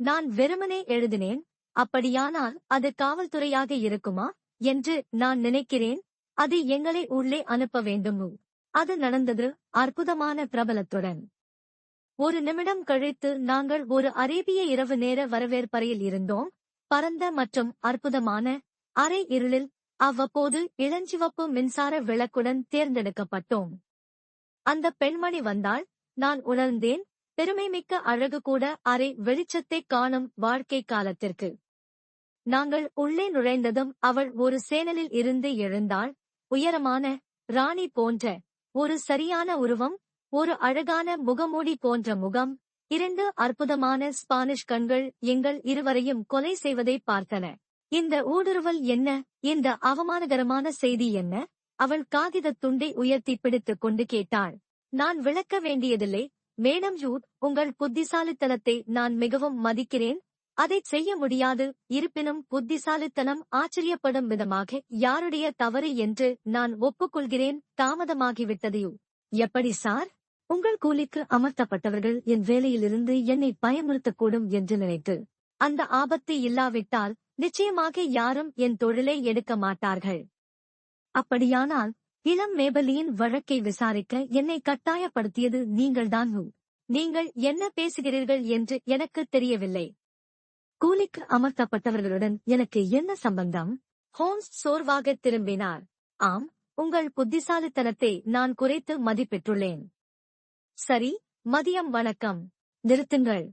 நான் வெறுமனே எழுதினேன் அப்படியானால் அது காவல்துறையாக இருக்குமா என்று நான் நினைக்கிறேன் அது எங்களை உள்ளே அனுப்ப வேண்டும். அது நடந்தது அற்புதமான பிரபலத்துடன். ஒரு நிமிடம் கழித்து நாங்கள் ஒரு அரேபிய இரவு நேர வரவேற்பறையில் இருந்தோம். பரந்த மற்றும் அற்புதமான அரை இருளில் அவ்வப்போது இளஞ்சிவப்பு மின்சார விளக்குடன் தேர்ந்தெடுக்கப்பட்டோம். அந்த பெண்மணி வந்தால் நான் உணர்ந்தேன் பெருமைமிக்க அழகு கூட அரை வெளிச்சத்தை காணும் வாழ்க்கை காலத்திற்கு. நாங்கள் உள்ளே நுழைந்ததும் அவள் ஒரு சேனலில் இருந்து எழுந்தாள். உயரமான ராணி போன்ற ஒரு சரியான உருவம் ஒரு அழகான முகமூடி போன்ற முகம் இரண்டு அற்புதமான ஸ்பானிஷ் கண்கள் எங்கள் இருவரையும் கொலை செய்வதை பார்த்தன. இந்த ஊடுருவல் என்ன? இந்த அவமானகரமான செய்தி என்ன? அவள் காகித துண்டை உயர்த்தி பிடித்துக் கொண்டு கேட்டாள். நான் விளக்க வேண்டியதில்லை. மேடம் ஜூத் உங்கள் புத்திசாலித்தனத்தை நான் மிகவும் மதிக்கிறேன். அதைச் செய்ய முடியாது இருப்பினும் புத்திசாலித்தனம் ஆச்சரியப்படும் விதமாக யாருடைய தவறு என்று நான் ஒப்புக்கொள்கிறேன் தாமதமாகிவிட்டதையோ எப்படி சார்? உங்கள் கூலிக்கு அமர்த்தப்பட்டவர்கள் என் வேலையிலிருந்து என்னை பயமுறுத்தக்கூடும் என்று நினைத்து அந்த ஆபத்து இல்லாவிட்டால் நிச்சயமாக யாரும் என் தொழிலை எடுக்க மாட்டார்கள். அப்படியானால் இளம் மேபலியின் வழக்கை விசாரிக்க என்னை கட்டாயப்படுத்தியது நீங்கள்தான் ஹூ. நீங்கள் என்ன பேசுகிறீர்கள் என்று எனக்கு தெரியவில்லை. கூலிக்கு அமர்த்தப்பட்டவர்களுடன் எனக்கு என்ன சம்பந்தம்? ஹோம்ஸ் சோர்வாக திரும்பினார். ஆம் உங்கள் புத்திசாலித்தனத்தை நான் குறைத்து மதிப்பிட்டுள்ளேன். சரி மதியம் வணக்கம். நிறுத்துங்கள்.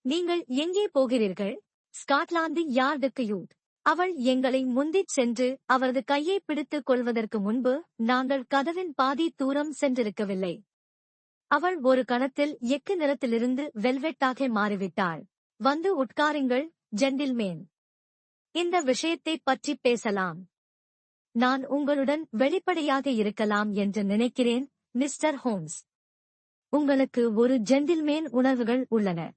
நீங்கள் எங்கே போகிறீர்கள்? ஸ்காட்லாந்து யார்டுக்கு யூத் அவள் எங்களை முந்திச் சென்று அவரது கையை பிடித்துக் கொள்வதற்கு முன்பு நாங்கள் கதவின் பாதி தூரம் சென்றிருக்கவில்லை. அவள் ஒரு கணத்தில் எக்கு நிறத்திலிருந்து வெல்வெட்டாக மாறிவிட்டாள். வந்து உட்காருங்கள் ஜென்டில்மேன். இந்த விஷயத்தைப் பற்றி பேசலாம். நான் உங்களுடன் வெளிப்படையாக இருக்கலாம் என்று நினைக்கிறேன் மிஸ்டர் ஹோம்ஸ். உங்களுக்கு ஒரு ஜென்டில்மேன் உணர்வுகள் உள்ளன.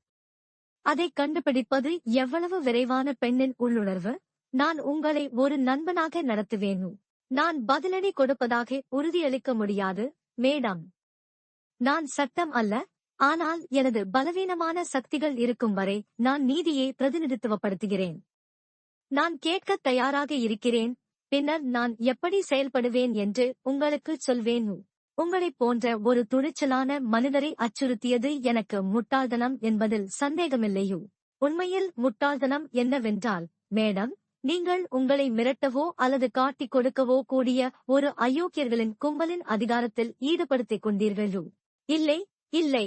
அதை கண்டுபிடிப்பது எவ்வளவு விரைவான பெண்ணின் உள்ளுணர்வு? நான் உங்களை ஒரு நண்பனாக நடத்துவேன். நான் பதிலடி கொடுப்பதாக உறுதியளிக்க முடியாது மேடம். நான் சட்டம் அல்ல ஆனால் எனது பலவீனமான சக்திகள் இருக்கும் வரை நான் நீதியை பிரதிநிதித்துவப்படுத்துகிறேன். நான் கேட்கத் தயாராக இருக்கிறேன் பின்னர் நான் எப்படி செயல்படுவேன் என்று உங்களுக்கு சொல்வேன். உங்களைப் போன்ற ஒரு துணிச்சலான மனிதரை அச்சுறுத்தியது எனக்கு முட்டாள்தனம் என்பதில் சந்தேகமில்லையோ உண்மையில் முட்டாள்தனம் என்னவென்றால் மேடம் நீங்கள் உங்களை மிரட்டவோ அல்லது காட்டிக் கொடுக்கவோ கூடிய ஒரு அயோக்கியர்களின் கும்பலின் அதிகாரத்தில் ஈடுபடுத்திக் கொண்டீர்களோ? இல்லை இல்லை.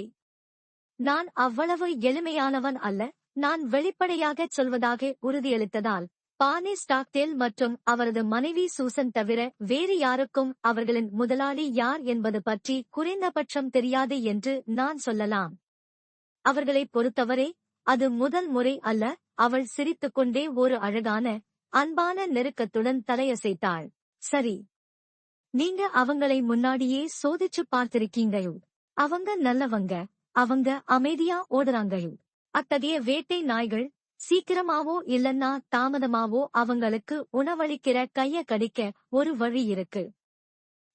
நான் அவ்வளவு எளிமையானவன் அல்ல. நான் வெளிப்படையாகச் சொல்வதாக உறுதியளித்ததால் பானி ஸ்டாக்டேல் மற்றும் அவரது மனைவி சூசன் தவிர வேறு யாருக்கும் அவர்களின் முதலாளி யார் என்பது பற்றி குறைந்தபட்சம் தெரியாது என்று நான் சொல்லலாம். அவர்களைப் பொறுத்தவரை அது முதல் முறை அல்ல. அவள் சிரித்துக்கொண்டே ஒரு அழகான அன்பான நெருக்கத்துடன் தலையசைத்தாள். சரி. நீங்க அவங்களை முன்னாடியே சோதிச்சு பார்த்திருக்கீங்கயோ அவங்க நல்லவங்க. அவங்க அமைதியா ஓடுறாங்கயோ அத்தகைய வேட்டை நாய்கள் சீக்கிரமாவோ இல்லன்னா தாமதமாவோ அவங்களுக்கு உணவளிக்கிற கைய கடிக்க ஒரு வழி இருக்கு.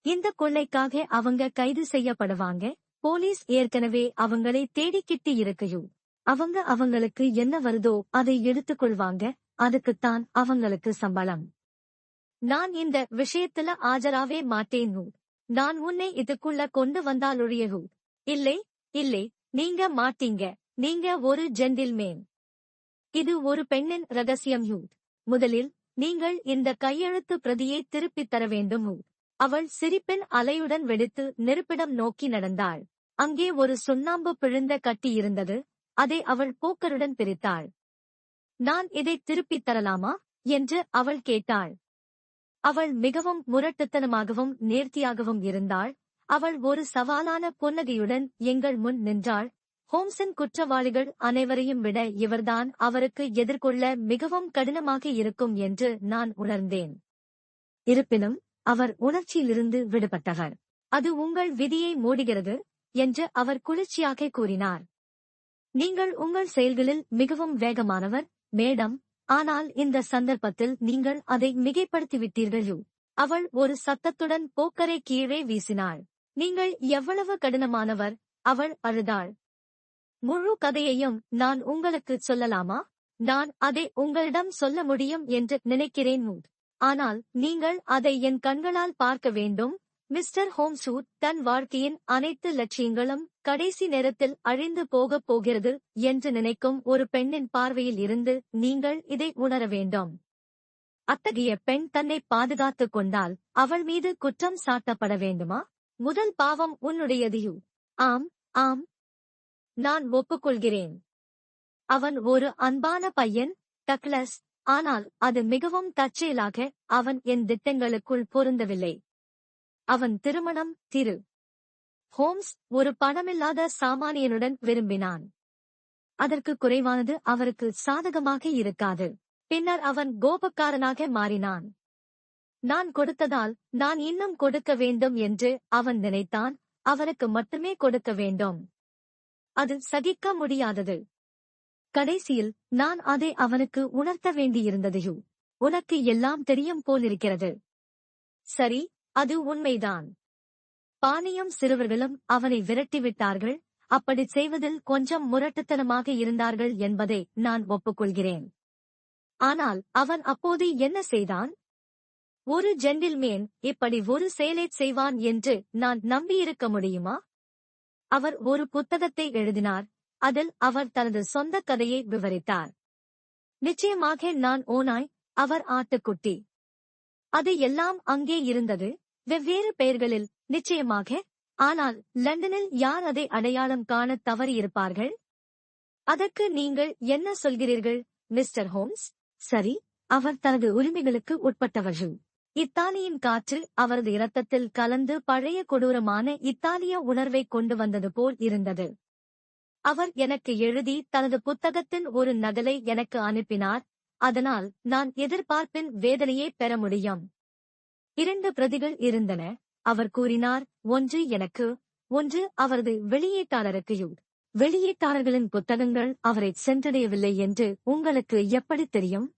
இந்த கொள்ளைக்காக அவங்க கைது செய்யப்படுவாங்க. போலீஸ் ஏற்கனவே அவங்களை தேடிக்கிட்டு இருக்கையோ அவங்க அவங்களுக்கு என்ன வருதோ அதை எடுத்துக்கொள்வாங்க அதுக்குத்தான் அவங்களுக்கு சம்பளம். நான் இந்த விஷயத்துல ஆஜராவே மாட்டேன் ஹூ. நான் உன்னை இதுக்குள்ள கொண்டு வந்தாலொழியஹூ இல்லை இல்லை நீங்க மாட்டீங்க. நீங்க ஒரு ஜென்டில்மேன் இது ஒரு பெண்ணின் ரகசியம் ஹூ முதலில் நீங்கள் இந்த கையெழுத்து பிரதியை திருப்பித் தர வேண்டும் ஹூ அவள் சிரிப்பின் அலையுடன் வெடித்து நெருப்பிடம் நோக்கி நடந்தாள். அங்கே ஒரு சுண்ணாம்பு பிழிந்த கட்டி இருந்தது. அதை அவள் போக்கருடன் பிரித்தாள். நான் இதை திருப்பித் தரலாமா? என்று அவள் கேட்டாள். அவள் மிகவும் முரட்டுத்தனமாகவும் நேர்த்தியாகவும் இருந்தாள். அவள் ஒரு சவாலான புன்னகையுடன் எங்கள் முன் நின்றாள். ஹோம்சன் குற்றவாளிகள் அனைவரையும் விட இவர்தான் அவருக்கு எதிர்கொள்ள மிகவும் கடினமாக இருக்கும் என்று நான் உணர்ந்தேன். இருப்பினும் அவர் உணர்ச்சியிலிருந்து விடுபட்டவர். அது உங்கள் விதியை மூடுகிறது என்று அவர் குளிர்ச்சியாக கூறினார். நீங்கள் உங்கள் செயல்களில் மிகவும் வேகமானவர் மேடம் ஆனால் இந்த சந்தர்ப்பத்தில் நீங்கள் அதை மிகைப்படுத்திவிட்டீர்களோ அவள் ஒரு சத்தத்துடன் போக்கரை கீழே வீசினாள். நீங்கள் எவ்வளவு கடினமானவர் அவள் அழுதாள். முழு கதையையும் நான் உங்களுக்கு சொல்லலாமா? நான் அதை உங்களிடம் சொல்ல முடியும் என்று நினைக்கிறேன் மூட் ஆனால் நீங்கள் அதை என் கண்களால் பார்க்க வேண்டும் மிஸ்டர் ஹோம்சூட் தன் வாழ்க்கையின் அனைத்து லட்சியங்களும் கடைசி நேரத்தில் அழிந்து போகப் போகிறது என்று நினைக்கும் ஒரு பெண்ணின் பார்வையில் இருந்து நீங்கள் இதை உணர வேண்டும். அத்தகைய பெண் தன்னை பாதுகாத்துக் கொண்டால் அவள் மீது குற்றம் சாட்டப்பட வேண்டுமா? முதல் பாவம் உன்னுடையதையு ஆம் ஆம். நான் ஒப்புக்கொள்கிறேன். அவன் ஒரு அன்பான பையன் டக்ளஸ். ஆனால் அது மிகவும் தற்செயலாக அவன் என் திட்டங்களுக்குள் பொருந்தவில்லை. அவன் திருமணம் திரு. ஹோம்ஸ் ஒரு பணமில்லாத சாமானியனுடன் விரும்பினான். அதற்கு குறைவானது அவருக்கு சாதகமாக இருக்காது. பின்னர் அவன் கோபக்காரனாக மாறினான். நான் கொடுத்ததால் நான் இன்னும் கொடுக்க வேண்டும் என்று அவன் நினைத்தான். அவனுக்கு மட்டுமே கொடுக்க வேண்டும். அது சகிக்க முடியாதது. கடைசியில் நான் அதை அவனுக்கு உணர்த்த வேண்டியிருந்ததையோ. உனக்கு எல்லாம் தெரியும் போலிருக்கிறது. சரி அது உண்மைதான். பானியம் சிறுவர்களும் அவனை விரட்டிவிட்டார்கள். அப்படி செய்வதில் கொஞ்சம் முரட்டுத்தனமாக இருந்தார்கள் என்பதை நான் ஒப்புக்கொள்கிறேன். ஆனால் அவன் அப்போது என்ன செய்தான்? ஒரு ஜென்டில்மேன் இப்படி ஒரு செயலைச் செய்வான் என்று நான் நம்பியிருக்க முடியுமா? அவர் ஒரு புத்தகத்தை எழுதினார். அதில் அவர் தனது சொந்த கதையை விவரித்தார். நிச்சயமாக நான் ஓனாய் அவர் ஆட்டுக்குட்டி. அது எல்லாம் அங்கே இருந்தது. வெவ்வேறு பெயர்களில். நிச்சயமாக ஆனால் லண்டனில் யார் அதை அடையாளம் காண தவறியிருப்பார்கள்? அதற்கு நீங்கள் என்ன சொல்கிறீர்கள் மிஸ்டர் ஹோம்ஸ்? சரி அவர் தனது உரிமைகளுக்கு உட்பட்டவர்கள். இத்தாலியின் காற்று அவரது இரத்தத்தில் கலந்து பழைய கொடூரமான இத்தாலிய உணர்வை கொண்டு வந்தது போல் இருந்தது. அவர் எனக்கு எழுதி தனது புத்தகத்தின் ஒரு நகலை எனக்கு அனுப்பினார் அதனால் நான் எதிர்பார்ப்பின் வேதனையை பெற முடியும். இரண்டு பிரதிகள் இருந்தன. அவர் கூறினார் ஒன்று எனக்கு ஒன்று அவரது வெளியீட்டாளருக்கு வெளியீட்டாளர்களின் புத்தகங்கள் அவரை சென்றடையவில்லை என்று உங்களுக்கு எப்படி தெரியும்?